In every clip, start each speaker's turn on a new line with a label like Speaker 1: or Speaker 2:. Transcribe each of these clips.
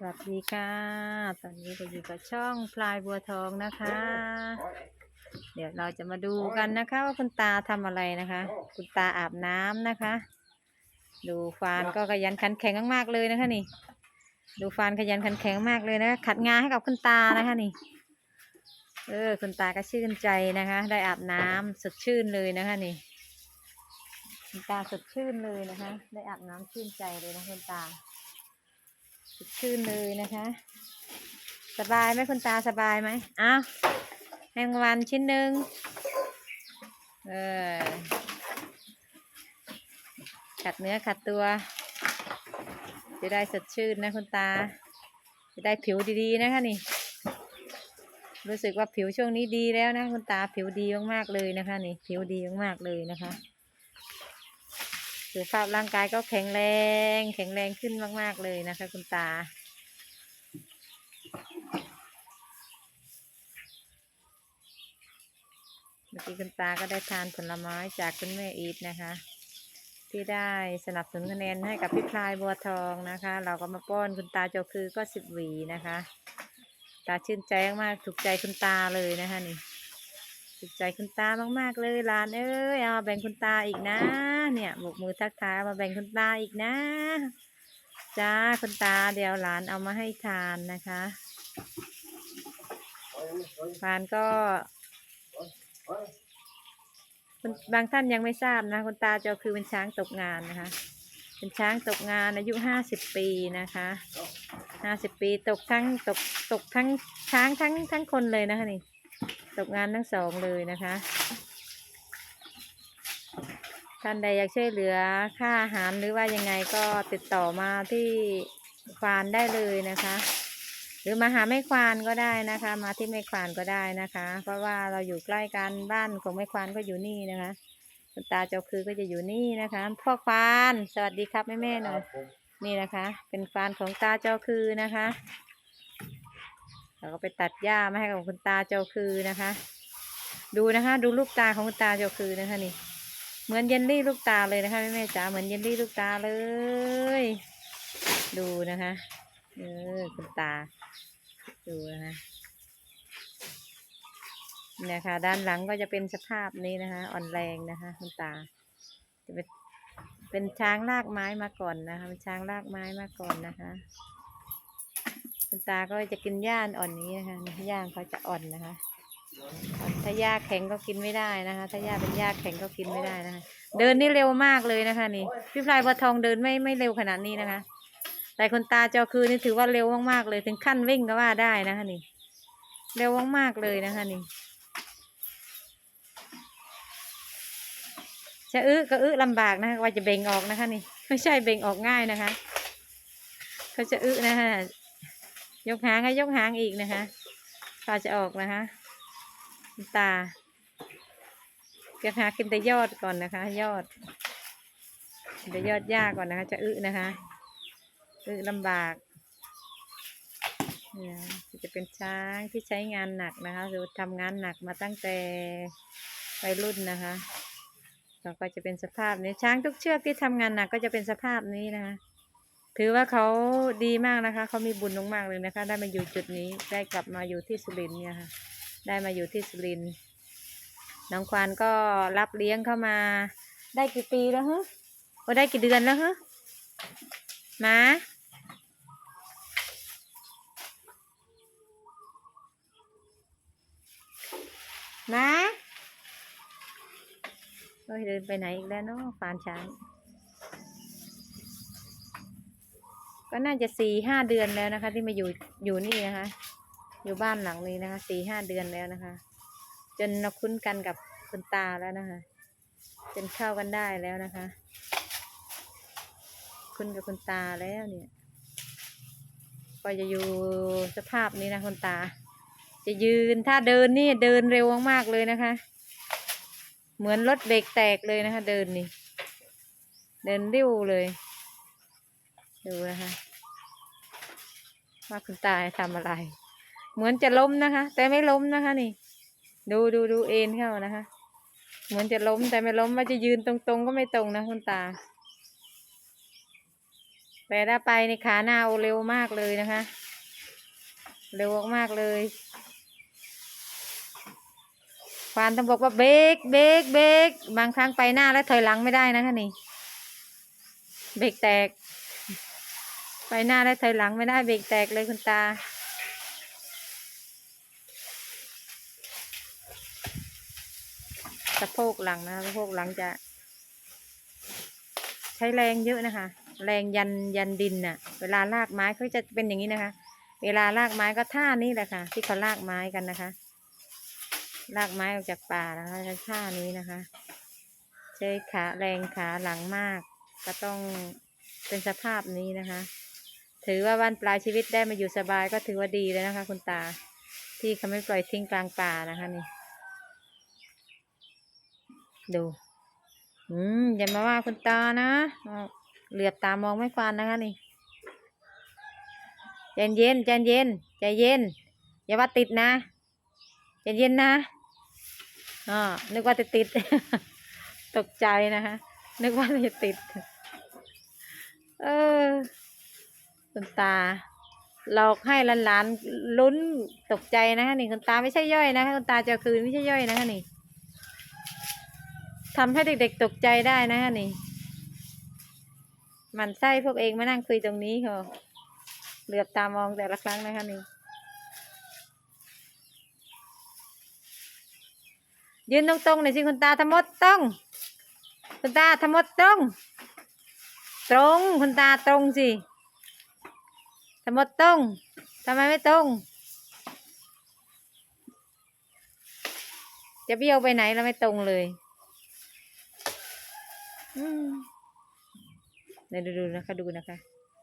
Speaker 1: สวัสดีค่ะ ตอนนี้เราอยู่กับช่องพลายบัวทองนะคะ เดี๋ยวเราจะมาดูกันนะคะว่าคุณตาทำอะไรนะคะ คุณตาอาบน้ำนะคะ ดูฟานก็ขยันขันแข็งมากๆเลยนะคะนี่ ดูฟานขยันขันแข็งมากเลยนะคะขัดงานให้กับคุณตานะคะนี่ เออคุณตาก็ชื่นใจนะคะ ได้อาบน้ำสดชื่นเลยนะคะนี่ คุณตาสดชื่นเลยนะคะ ได้อาบน้ำชื่นใจเลยนะคุณตา สดชื่นเลยนะคะ สบายไหมคุณตาสบายไหมอ้าวแมงวันชิ้นหนึ่งเออขัดเนื้อขัดตัว จะได้สดชื่นนะคุณตา จะได้ผิวดีๆนะคะนี่ รู้สึกว่าผิวช่วงนี้ดีแล้วนะคุณตาผิวดีมากๆเลยนะคะ นี่ ผิวดีมากๆเลยนะคะ สุขภาพร่างกายก็แข็งแรง แข็งแรงขึ้นมาก ๆ เลยนะคะ คุณตา เมื่อกี้คุณตาก็ได้ทานผลไม้จากคุณแม่อีทนะคะ ที่ได้สนับสนุนคะแนนให้กับพี่พลายบัวทองนะคะ เราก็มาป้อนคุณตาโจคือก็สิบหวีนะคะ ตาชื่นใจมากถูกใจคุณตาเลยนะคะนี่ ถูกใจคุณตามาก ๆ เลยหลานเอ้ยเอาแบ่งคุณตาอีกนะ เนี่ยบกมือทักทายมาแบ่งคุณตาอีกนะจ้าคุณตาเดี๋ยวหลานเอามาให้ทานนะคะฟานก็บางท่านยังไม่ทราบนะคุณตาเจ้าคือเป็นช้างตกงานนะคะ เป็นช้างตกงานอายุห้าสิบปีนะคะห้าสิบปีตกทั้งตกตกทั้งช้างทั้งทั้งคนเลยนะคะนี่ ตกงานทั้งสองเลยนะคะ ท่านใดอยากช่วยเหลือค่าอาหารหรือว่ายังไงก็ติดต่อมาที่ควานได้เลยนะคะ หรือมาหาแม่ควานก็ได้นะคะ มาที่แม่ควานก็ได้นะคะ เพราะว่าเราอยู่ใกล้กันบ้านของแม่ควานก็อยู่นี่นะคะคุณตาเจ้าคือก็จะอยู่นี่นะคะพ่อควานสวัสดีครับแม่แม่ๆหน่อยนี่นะคะ เป็นควานของตาเจ้าคือนะคะ เราก็ไปตัดหญ้ามาให้กับคุณตาเจ้าคือนะคะ ดูนะคะ ดูลูกตาของคุณตาเจ้าคือนะคะนี่ เหมือนเยลลี่ลูกตาเลยนะคะแม่แม่จ๋าเหมือนเยลลี่ลูกตาเลย ดูนะคะเออคุณตา ดูนะคะเนี่ยค่ะ ด้านหลังก็จะเป็นสภาพนี้นะคะ อ่อนแรงนะคะ คุณตา จะเป็นเป็นช้างลากไม้มาก่อนนะคะ เป็นช้างลากไม้มาก่อนนะคะ คุณตาก็จะกินหญ้าอ่อนนี้นะคะหญ้าเขาจะอ่อนนะคะ ถ้าหญ้าแข็งก็กินไม่ได้นะคะ ถ้าหญ้าเป็นหญ้าแข็งก็กินไม่ได้นะคะ เดินนี่เร็วมากเลยนะคะ นี่ พี่พลายบัวทองเดินไม่ไม่เร็วขนาดนี้นะคะ แต่คุณตาจ้าคือนี่ถือว่าเร็วมากๆเลยถึงขั้นวิ่งก็ว่าได้นะคะนี่ เร็วมากๆเลยนะคะนี่จะอึก็อึลำบากนะคะว่าจะเบ่งออกนะคะนี่ ไม่ใช่เบ่งออกง่ายนะคะ เขาจะอึนะคะ ยกหางให้ยกหางอีกนะคะตาจะออกนะคะตาเก็บหากินแต่ยอดก่อนนะคะ ยอดกินแต่ยอดหญ้าก่อนนะคะ จะอึนะคะอึลำบากนี่จะเป็นช้างที่ใช้งานหนักนะคะหรือทำงานหนักมาตั้งแต่วัยรุ่นนะคะแล้วก็จะเป็นสภาพนี้ช้างทุกเชือกที่ทำงานหนักก็จะเป็นสภาพนี้นะคะ ถือว่าเขาดีมากนะคะ เขามีบุญมากๆเลยนะคะ ได้มาอยู่จุดนี้ ได้กลับมาอยู่ที่สุรินทร์เนี่ยค่ะ ได้มาอยู่ที่สุรินทร์น้องควานก็รับเลี้ยงเข้ามา ได้กี่ปีแล้วฮะก็ได้กี่เดือนแล้วฮะมามาเฮ้ยเดินไปไหนอีกแล้วเนาะควานช้าง ก็น่าจะสี่ห้าเดือนแล้วนะคะ ที่มาอยู่อยู่นี่นะคะ อยู่บ้านหลังนี้นะคะสี่ห้าเดือนแล้วนะคะ จนเราคุ้นกันกับคุณตาแล้วนะคะ จนเข้ากันได้แล้วนะคะ คุ้นกับคุณตาแล้วเนี่ยก็จะอยู่สภาพนี้นะคุณตา จะยืนถ้าเดินนี่เดินเร็วมากๆเลยนะคะ เหมือนรถเบรกแตกเลยนะคะ เดินนี่ เดินริ้วเลย ดูนะคะว่าคุณตาทำอะไร เหมือนจะล้มนะคะ แต่ไม่ล้มนะคะนี่ ดูดูดูเอ็นเข้านะคะ เหมือนจะล้มแต่ไม่ล้มว่าจะยืนตรงๆ ก็ไม่ตรงนะคุณตาแต่ถ้าไปในขาหน้าโอเร็วมากเลยนะคะ เร็วมากเลยควานต้องบอกว่าเบรกเบรกเบรกบางครั้งไปหน้าแล้วถอยหลังไม่ได้นะคะนี่ เบรกแตก ไปหน้าแล้ถอยหลังไม่ได้เบรกแตกเลยคุณตา สะโพกหลังนะสะโพกหลังจะ ใช้แรงเยอะนะคะ แรงยันยันดินน่ะ เวลาลากไม้เขาจะเป็นอย่างนี้นะคะ เวลาลากไม้ก็ท่านี้แหละค่ะ ที่เขาลากไม้กันนะคะ ลากไม้ออกจากป่านะคะใช้ท่านี้นะคะใช้ขาแรงขาหลังมาก ก็ต้องเป็นสภาพนี้นะคะ ถือว่าวันปลายชีวิตได้มาอยู่สบายก็ถือว่าดีเลยนะคะ คุณตา ที่เขาไม่ปล่อยทิ้งกลางป่านะคะนี่ ดู อืมอย่ามาว่าคุณตานะเหลือบตามองไม่ควานนะคะนี่ใจเย็นใจเย็นใจเย็น อย่าว่าติดนะใจเย็นนะอ๋อนึกว่าจะติด ตกใจนะคะนึกว่าจะติด เออ คุณตาหลอกให้หลานๆลุ้นตกใจนะคะนี่คุณตาไม่ใช่ย่อยนะคะคุณตาจะคืนไม่ใช่ย่อยนะคะนี่ทำให้เด็กๆตกใจได้นะคะนี่มันไส้พวกเองมานั่งคุยตรงนี้เหรอเหลือบตามองแต่ละครั้งนะคะนี่ยืนตรงๆหน่อยสิคุณตาทมดตรงคุณตาทมดตรง ตรงคุณตาตรงสิ ทำมดตรงทำไมไม่ตรง จะเบี้ยวไปไหนแล้วไม่ตรงเลยเดี๋ยวดูนะคะดูนะคะ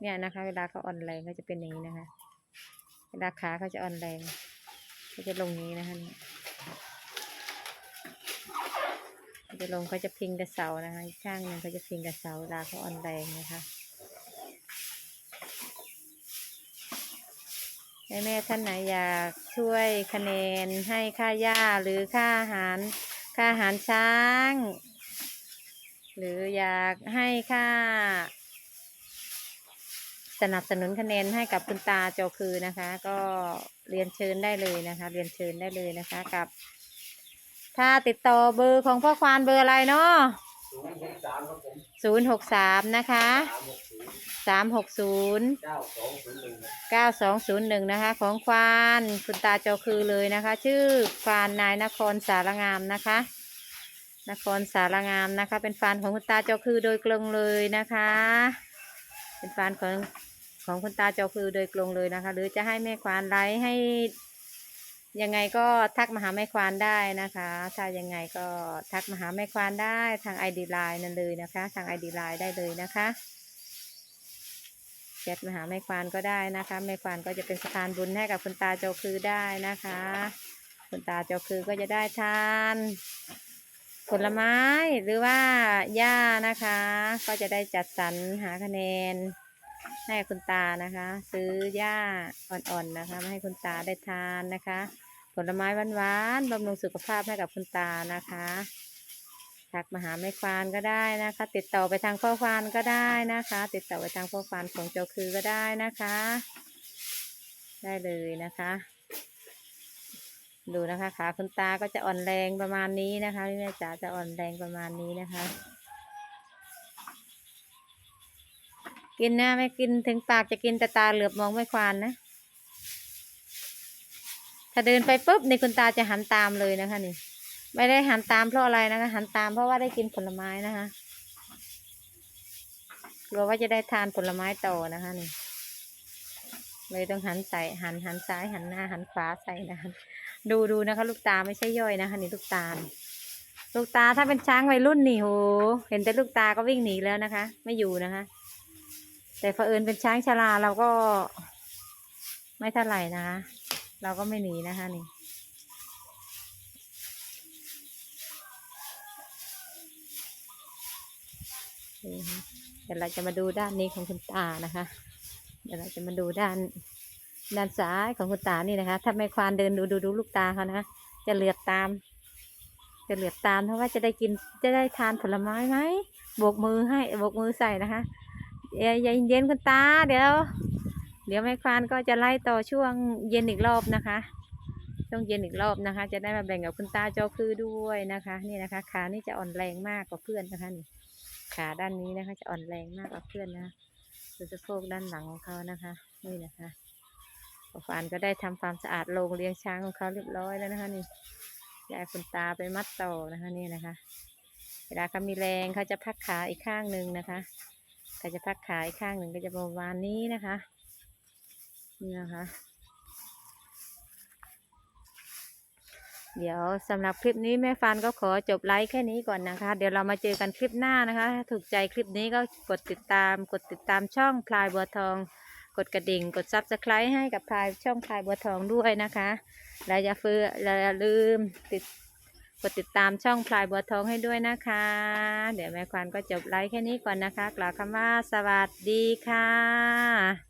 Speaker 1: เนี่ยนะคะ เวลาเขาอ่อนแรงเขาจะเป็นอย่างนี้นะคะ เวลาขาเขาจะอ่อนแรงเขาจะลงนี้นะคะเนี่ยจะลงเขาจะพิงกับเสานะคะอีกข้างหนึ่งเขาจะพิงกับเสาเวลาเขาอ่อนแรงนะคะ แม่แม่ท่านไหนอยากช่วยคะแนนให้ค่าหญ้าหรือค่าอาหารค่าอาหารช้าง หรืออยากให้ค่า สนับสนุนคะแนนให้กับคุณตาโจคือนะคะ ก็เรียนเชิญได้เลยนะคะ เรียนเชิญได้เลยนะคะกับ ถ้าติดต่อเบอร์ของพ่อควานเบอร์อะไรเนาะ
Speaker 2: ศูนย์หกสามครับผม
Speaker 1: ศูนย์หกสามนะคะ
Speaker 2: สามหกศูนย์เก้าสองศูนย์หนึ่ง
Speaker 1: นะคะ ของควานคุณตาโจคือเลยนะคะ ชื่อควานนายนครสารงามนะคะ นครสารงามนะคะ เป็นฟานของคุณตาโจคือโดยกลงเลยนะคะ เป็นฟานของของคุณตาโจคือโดยกลงเลยนะคะ หรือจะให้แม่ควานไลฟ์ให้ยังไงก็ทักมาหาแม่ควานได้นะคะ ถ้ายังไงก็ทักมาหาแม่ควานได้ทางไอดีไลน์นั่นเลยนะคะ ทางไอดีไลน์ได้เลยนะคะ แชทมาหาแม่ควานก็ได้นะคะแม่ควานก็จะเป็นสะพานบุญให้กับคุณตาโจคือได้นะคะ คุณตาโจคือก็จะได้ทาน ผลไม้หรือว่าหญ้านะคะ ก็จะได้จัดสรรหาคะแนน ให้คุณตานะคะ ซื้อหญ้าอ่อนๆนะคะมาให้คุณตาได้ทานนะคะ ผลไม้หวานๆบำรุงสุขภาพให้กับคุณตานะคะ ทักมาหาแม่ควานก็ได้นะคะ ติดต่อไปทางพ่อควานก็ได้นะคะ ติดต่อไปทางพ่อควานของเจ้าคือก็ได้นะคะ ได้เลยนะคะ ดูนะคะขาคุณตาก็จะอ่อนแรงประมาณนี้นะคะพี่แม่จ๋าจะอ่อนแรงประมาณนี้นะคะ กินนะไม่กินถึงปากจะกินแต่ตาเหลือบมองไม่ควานนะถ้าเดินไปปุ๊บในคุณตาจะหันตามเลยนะคะนี่ ไม่ได้หันตามเพราะอะไรนะคะหันตามเพราะว่าได้กินผลไม้นะคะกลัวว่าจะได้ทานผลไม้ต่อนะคะนี่เลยต้องหันใส่หันหันซ้ายหันหน้าหันขวาใส่นะคะดูดูนะคะ ลูกตาไม่ใช่ย่อยนะคะนี่ลูกตา ลูกตาถ้าเป็นช้างวัยรุ่นนี่โหเห็นแต่ลูกตาก็วิ่งหนีแล้วนะคะ ไม่อยู่นะคะ แต่เผอิญเป็นช้างชราเราก็ ไม่เท่าไหร่นะคะ เราก็ไม่หนีนะคะนี่ นี่นะคะเดี๋ยวเราจะมาดูด้านนี้ของคุณตานะคะ เดี๋ยวเราจะมาดูด้าน ด้านซ้ายของคุณตานี่นะคะ ถ้าไม่ควานเดินดูดูดูลูกตาเขานะคะจะเหลือบตาม จะเหลือบตามเพราะว่าจะได้กินจะได้ทานผลไม้ไหมโบกมือให้โบกมือใส่นะคะเอ้ยเย็นคุณตา เดี๋ยว เดี๋ยวแม่ควานก็จะไล่ต่อช่วงเย็นอีกรอบนะคะช่วงเย็นอีกรอบนะคะ จะได้มาแบ่งกับคุณตาเจ้าคือด้วยนะคะ นี่นะคะขานี่จะอ่อนแรงมากกว่าเพื่อนนะคะนี่ ขาด้านนี้นะคะ จะอ่อนแรงมากกว่าเพื่อนนะคะดูสะโพกด้านหลังของเขานะคะ นี่นะคะฟานก็ได้ทำความสะอาดโรงเลี้ยงช้างของเขาเรียบร้อยแล้วนะคะ นี่ยายคุณตาไปมัดต่อนะคะ นี่นะคะ เวลาเขามีแรงเขาจะพักขาอีกข้างหนึ่งนะคะเขาจะพักขาอีกข้างหนึ่งก็จะประมาณนี้นะคะนี่นะคะ เดี๋ยวสำหรับคลิปนี้แม่ฟันก็ขอจบไลฟ์แค่นี้ก่อนนะคะ เดี๋ยวเรามาเจอกันคลิปหน้านะคะ ถ้าถูกใจคลิปนี้ก็กดติดตาม กดติดตามช่องพลายบัวทอง กดกระดิ่ง กดซับสไครต์ให้กับพลายช่องพลายบัวทองด้วยนะคะและอย่าเฟือและอย่าลืมติดกดติดตามช่องพลายบัวทองให้ด้วยนะคะ เดี๋ยวแม่ควันก็จบไลฟ์แค่นี้ก่อนนะคะ กล่าวคำว่าสวัสดีค่ะ